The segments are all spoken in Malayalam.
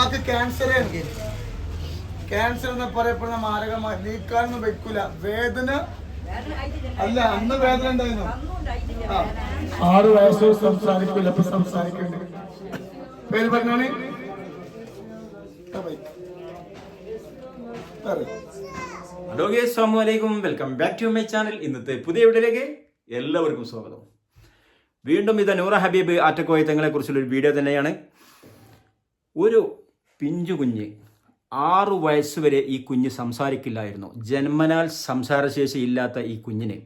ഉമ്മാക്ക് ക്യാൻസർ ക്യാൻസർ എന്ന് പറയപ്പെടുന്ന മാരകമായി നീക്കാനൊന്നും വെക്കൂല. വേദന? അല്ല അന്ന് വേദന ഉണ്ടായിരുന്നു. ആറ് വയസ്സോ സംസാരിക്കൂല അപ്പൊ സംസാരിക്കണ്ട്. പേര് പറഞ്ഞോണി hello welcome back to my channel. ഇന്നത്തെ പുതിയ വീഡിയോയിലേക്ക് എല്ലാവർക്കും സ്വാഗതം. വീണ്ടും ഇത് നൂറ ഹബീബ് ആറ്റക്കോയത്തങ്ങളെ കുറിച്ചുള്ള ഒരു വീഡിയോ തന്നെയാണ്. ഒരു പിഞ്ചു കുഞ്ഞ്. ആറു വയസ്സുവരെ ഈ കുഞ്ഞ് സംസാരിക്കില്ലായിരുന്നു. ജന്മനാൽ സംസാരശേഷി ഇല്ലാത്ത ഈ കുഞ്ഞിന്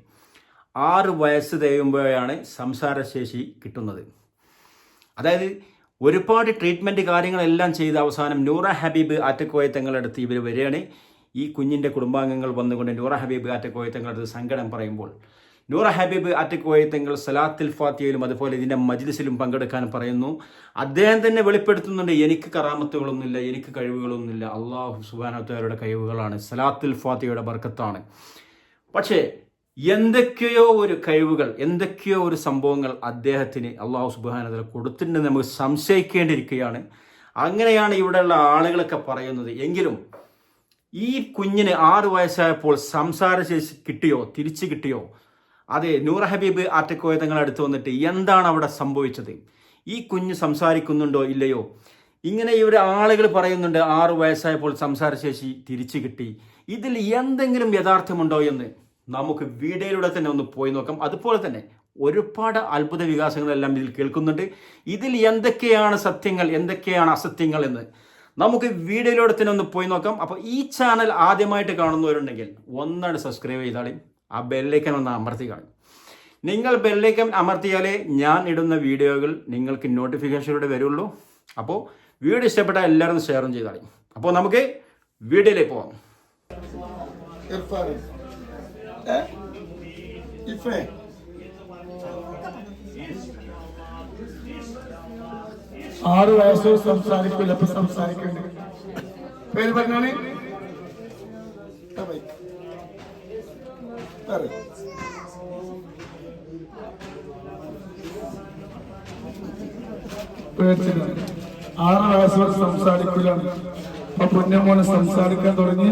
ആറ് വയസ്സ് തികയുമ്പോഴാണ് സംസാരശേഷി കിട്ടുന്നത്. അതായത് ഒരുപാട് ട്രീറ്റ്മെന്റ് കാര്യങ്ങളെല്ലാം ചെയ്ത് അവസാനം നൂറ ഹബീബ് ആറ്റക്കോയ തങ്ങളടുത്ത് ഇവർ വരികയാണ്. ഈ കുഞ്ഞിന്റെ കുടുംബാംഗങ്ങൾ വന്നുകൊണ്ട് നൂറ ഹബീബ് ആറ്റക്കോയ തങ്ങളടുത്ത് സങ്കടം പറയുമ്പോൾ നൂറ ഹബീബ് ആറ്റക്കോയ തങ്ങൾ സലാത്തിൽ ഫാത്തിയയിലും അതുപോലെ ഇതിന്റെ മജ്ലിസിലും പങ്കെടുക്കാൻ പറയുന്നു. അദ്ദേഹം തന്നെ വെളിപ്പെടുത്തുന്നുണ്ട് എനിക്ക് കറാമത്തുകളൊന്നുമില്ല എനിക്ക് കഴിവുകളൊന്നുമില്ല. അള്ളാഹു സുബാനത്തവരുടെ കഴിവുകളാണ്. സലാത്തുൽ ഫാത്തിയയുടെ ബർക്കത്താണ്. പക്ഷേ എന്തൊക്കെയോ ഒരു കഴിവുകൾ എന്തൊക്കെയോ ഒരു സംഭവങ്ങൾ അദ്ദേഹത്തിന് അള്ളാഹു സുബാനതല കൊടുത്തിട്ടുണ്ടെന്ന് നമുക്ക് സംശയിക്കേണ്ടിയിരിക്കുകയാണ്. അങ്ങനെയാണ് ഇവിടെയുള്ള ആളുകളൊക്കെ പറയുന്നത്. എങ്കിലും ഈ കുഞ്ഞിന് ആറു വയസ്സായപ്പോൾ സംസാര ശേഷി കിട്ടിയോ തിരിച്ചു കിട്ടിയോ? അതെ നൂർ ഹബീബ് ആറ്റക്കോയ തങ്ങൾ അടുത്ത് വന്നിട്ട് എന്താണ് അവിടെ സംഭവിച്ചത്? ഈ കുഞ്ഞ് സംസാരിക്കുന്നുണ്ടോ ഇല്ലയോ? ഇങ്ങനെ ഇവർ ആളുകൾ പറയുന്നുണ്ട് ആറ് വയസ്സായപ്പോൾ സംസാരശേഷി തിരിച്ചു കിട്ടി. ഇതിൽ എന്തെങ്കിലും യഥാർത്ഥമുണ്ടോ എന്ന് നമുക്ക് വീഡിയോയിലൂടെ തന്നെ ഒന്ന് പോയി നോക്കാം. അതുപോലെ തന്നെ ഒരുപാട് അത്ഭുത വികാസങ്ങളെല്ലാം ഇതിൽ കേൾക്കുന്നുണ്ട്. ഇതിൽ എന്തൊക്കെയാണ് സത്യങ്ങൾ എന്തൊക്കെയാണ് അസത്യങ്ങൾ എന്ന് നമുക്ക് വീഡിയോയിലൂടെ തന്നെ ഒന്ന് പോയി നോക്കാം. അപ്പോൾ ഈ ചാനൽ ആദ്യമായിട്ട് കാണുന്നവരുണ്ടെങ്കിൽ ഒന്നാണ് സബ്സ്ക്രൈബ് ചെയ്താളി. ആ ബെല്ലേക്കൻ ഒന്ന് അമർത്തി കാണും നിങ്ങൾ ബെല്ലേക്കൻ അമർത്തിയാലേ ഞാൻ ഇടുന്ന വീഡിയോകൾ നിങ്ങൾക്ക് നോട്ടിഫിക്കേഷനിലൂടെ വരുള്ളൂ. അപ്പോൾ വീഡിയോ ഇഷ്ടപ്പെട്ടാൽ എല്ലാവരും ഷെയറും ചെയ്താൽ അപ്പോൾ നമുക്ക് വീഡിയോയിലേക്ക്? ഇഫേ. ആറ് വയസ്സ് സംസാരിക്കില്ല അപ്പൊ സംസാരിക്കണ്ടേ? പേര് പറഞ്ഞോണി ആറ് വയസ്സ് വരെ സംസാരിക്കൂല. അപ്പൊ പൊന്നമോനെ സംസാരിക്കാൻ തുടങ്ങി.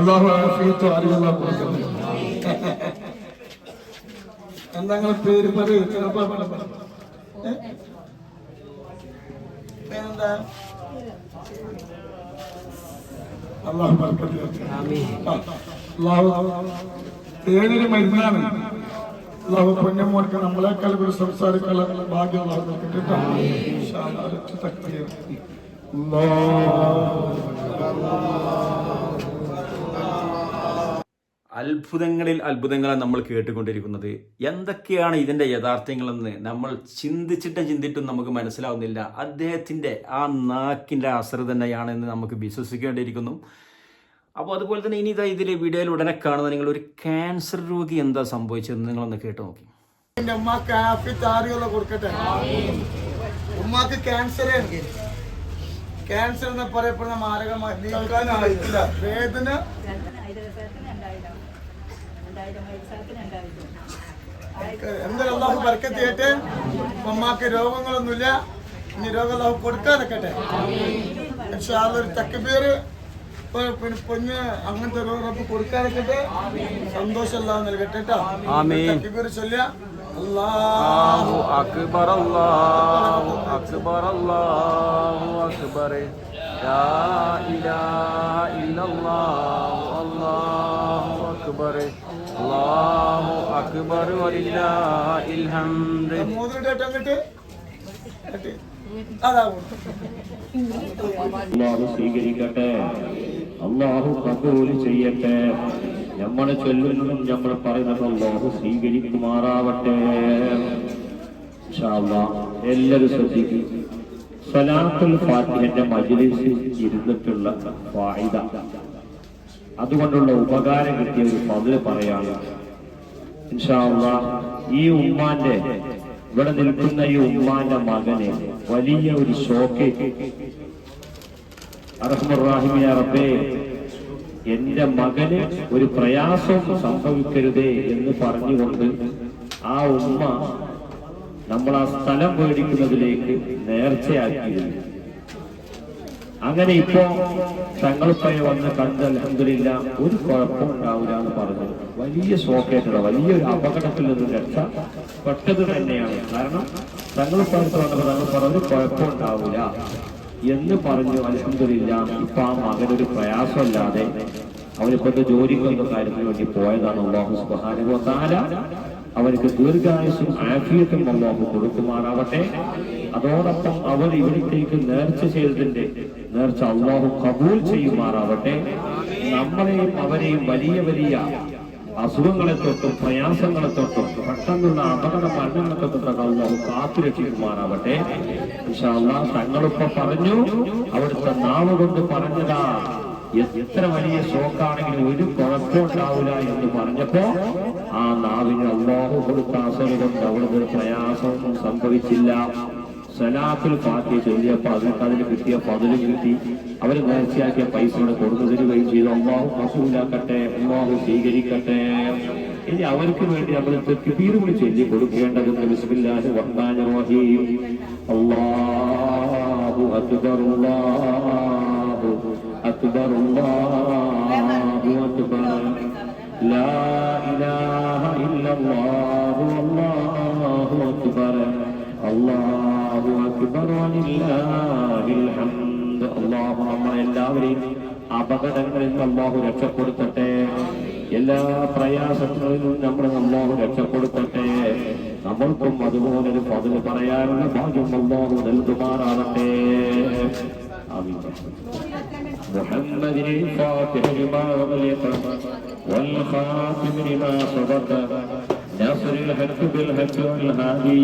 അള്ളാഹു ആഫിയത്തും കൊടുക്കുന്നത് എന്താ പേര് പറയൂ? പേരെന്താ? അള്ളാഹു ബർക്കത്ത് ചെയ്യട്ടെ. തേനൊരു മരുന്നാണ് അള്ളാഹു പൊന്നമോർക്ക് നമ്മളെക്കാൾ ഒരു സംസാരിക്കാനുള്ള ഭാഗ്യം. അത്ഭുതങ്ങളിൽ അത്ഭുതങ്ങളാണ് നമ്മൾ കേട്ടുകൊണ്ടിരിക്കുന്നത്. എന്തൊക്കെയാണ് ഇതിന്റെ യഥാർത്ഥ്യങ്ങളെന്ന് നമ്മൾ ചിന്തിച്ചിട്ടും ചിന്തിട്ടും നമുക്ക് മനസ്സിലാവുന്നില്ല. അദ്ദേഹത്തിന്റെ ആ നാക്കിന്റെ അസറ് തന്നെയാണെന്ന് നമുക്ക് വിശ്വസിക്കേണ്ടിയിരിക്കുന്നു. അപ്പോൾ അതുപോലെ തന്നെ ഇനി ഇതാ ഇതിൽ വീഡിയോയിൽ ഉടനെ കാണുന്ന നിങ്ങൾ ഒരു ക്യാൻസർ രോഗി എന്താ സംഭവിച്ചതെന്ന് നിങ്ങളൊന്ന് കേട്ട് നോക്കി. എന്റെ ഉമ്മാക്ക് ആഫിയത്ത് ആരോഗ്യം കൊടുക്കട്ടെ? ഉമ്മാക്ക് ക്യാൻസർ ക്യാൻസർ എന്ന് പറയപ്പെടുന്ന മാരകമായി നീക്കാനായിട്ടില്ല വേദന. എന്തായാലും അള്ളാഹു ബർക്കത്ത് ചെയ്യട്ടെ. ഉമ്മാക്ക് രോഗങ്ങളൊന്നുമില്ല. ഇനി രോഗം അള്ളാഹു കൊടുക്കാനൊക്കട്ടെ പക്ഷെ ഒരു തക്കബീർ പിന്നെ പൊന്ന് അങ്ങനത്തെ രോഗം റബ്ബ് കൊടുക്കാനൊക്കട്ടെ സന്തോഷം അല്ലാതെ നൽകട്ടെ കേട്ടോ. ആമീൻ. തക്കബീർ ചൊല്ലുക. അല്ലാഹു അക്ബർ അല്ലാഹു അക്ബർ അല്ലാഹു അക്ബർ. ലാ ഇലാഹ ഇല്ലല്ലാഹു അല്ലാഹു അക്ബർ. അല്ലാഹു അക്ബർ വലില്ലാഹിൽ ഹംദ് മോതിരിട്ട് അങ്ങോട്ട്. അള്ളാഹു സ്വീകരിക്കട്ടെ. അള്ളാഹു കബൂൽ ചെയ്യട്ടെ. നമ്മൾ ചൊല്ലുന്നതും നമ്മൾ പറയുന്നതും അള്ളാഹു സ്വീകരിക്കുമാറാവട്ടെ. എല്ലാവരും ശ്രദ്ധിക്കും. സലാത്തുൽ ഫാത്തിഹന്റെ മജ്ലിസിൽ ഇരുന്നിട്ടുള്ള ഫായിദ. അതുകൊണ്ടുള്ള ഉപകാരം കിട്ടിയ ഒരു പതിൽ പറയാണ്. ഇൻഷാ ഈ ഉമ്മാന്റെ ഇവിടെ നിൽക്കുന്ന ഈ ഉമ്മാന്റെ മകന് വലിയ ഒരു ഷോക്ക് അറഹമുറാഹിമിയ എന്റെ മകന് ഒരു പ്രയാസവും സംഭവിക്കരുതേ എന്ന് പറഞ്ഞുകൊണ്ട് ആ ഉമ്മ നമ്മൾ ആ സ്ഥലം മേടിക്കുന്നതിലേക്ക് നേർച്ചയാക്കിയിരുന്നു. അങ്ങനെ ഇപ്പോ തങ്ങളിപ്പയെ വന്ന് കണ്ട് അലഹമില്ല ഒരു കുഴപ്പം ഉണ്ടാവില്ല എന്ന് പറഞ്ഞു വലിയ ഷോക്കേറ്റുള്ള വലിയൊരു അപകടത്തിൽ നിന്ന് രക്ഷ പെട്ടത് തന്നെയാണ്. കാരണം തങ്ങൾ വന്നപ്പോൾ തങ്ങൾ പറഞ്ഞു കുഴപ്പമുണ്ടാവില്ല എന്ന് പറഞ്ഞു അനുസരിച്ചില്ല ഇപ്പൊ ആ മകനൊരു പ്രയാസമില്ലാതെ അവനിപ്പോഴത്തെ ജോലിക്കൊന്നും കാര്യത്തിന് വേണ്ടി പോയതാണ് അള്ളാഹു സുബാനുഭവത്താല അവർക്ക് ദീർഘായുസും ആഫിയത്തും അള്ളാഹു കൊടുക്കുമാറാവട്ടെ. അതോടൊപ്പം അവർ ഇവിടത്തേക്ക് നേർച്ച ചെയ്തതിന്റെ നേർച്ച അള്ളാഹു കബൂൽ ചെയ്യുമാറാവട്ടെ. നമ്മളെയും അവരെയും വലിയ വലിയ അസുഖങ്ങളെ തൊട്ടും പ്രയാസങ്ങളെ തൊട്ടും പെട്ടെന്നുള്ള അപകട മരണങ്ങളെ തൊട്ടും അള്ളാഹു കാത്തുരക്ഷിക്കുമാറാവട്ടെ തങ്ങളിപ്പോ പറഞ്ഞു അവിടുത്തെ നാവ് കൊണ്ട് പറഞ്ഞതാ എത്ര വലിയ ഷോക്കാണെങ്കിലും ഒരു കുഴപ്പമുണ്ടാവില്ല എന്ന് പറഞ്ഞപ്പോ ആ നാവിന് അള്ളാഹു കൊടുത്ത അസൽ കൊണ്ട് അവിടുന്ന് പ്രയാസമൊന്നും സംഭവിച്ചില്ല. സലാത്തുൽ പാർട്ടി ചൊല്ലിയപ്പോ അവർക്ക് അതിന് കിട്ടിയ പതിലും കിട്ടി. അവർ നേർച്ചയാക്കിയ പൈസ ഇവിടെ കൊടുത്തു തരികയും ചെയ്തു. അമ്മാവ് മസൂലാക്കട്ടെ അമ്മാവ് സ്വീകരിക്കട്ടെ. ഇനി അവർക്ക് വേണ്ടി നമ്മൾ തെക്കുപീർ കൂടി ചൊല്ലി കൊടുക്കേണ്ടതുണ്ട്. ബിസ്മില്ലാഹി റഹ്മാനിർ റഹീം. അല്ലാഹു അക്ബർ അല്ലാഹു അക്ബർ അല്ലാഹു അക്ബർ. ലാ ഇലാഹ ഇല്ലല്ലാഹു അല്ലാഹു അക്ബർ. അല്ലാഹു അക്ബർ വലില്ലാഹിൽ ഹംദ് അല്ലാഹു നമ്മളെ എല്ലാവരെയും അപകടങ്ങളിൽ നിന്ന് അള്ളാഹു രക്ഷപ്പെടുത്തട്ടെ എല്ലാ പ്രയാസങ്ങളിൽ നിന്നും നമ്മൾ അള്ളാഹു രക്ഷപ്പെടുത്തട്ടെ നമ്മൾക്കും അതുപോലെ ഒരു പതിവ് പറയാനുള്ള ഭാഗ്യം അള്ളാഹു നൽകുമാറാകട്ടെ ആമീൻ محمد الفاتح لما أغلق والخاتم لما سبق ناصر الحق بالحق والهادي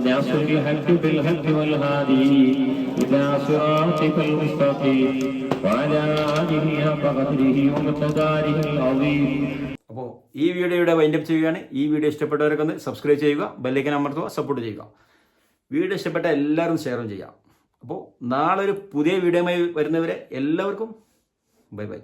ناصر الحق بالحق والهادي إلى صراطك المستقيم وعلى آله حق قدره ومقداره العظيم അപ്പോൾ ഈ വീഡിയോ ഇവിടെ വൈൻഡപ്പ് ചെയ്യുകയാണ് ഈ വീഡിയോ ഇഷ്ടപ്പെട്ടവരൊക്കെ ഒന്ന് സബ്സ്ക്രൈബ് ചെയ്യുക ബെല്ലൈക്കൻ അമർത്തുക സപ്പോർട്ട് ചെയ്യുക വീഡിയോ ഇഷ്ടപ്പെട്ട എല്ലാവരും ഷെയറും ചെയ്യാം അപ്പോൾ നാളെ ഒരു പുതിയ വീഡിയോയുമായി വരുന്നവരെ എല്ലാവർക്കും ബൈ ബൈ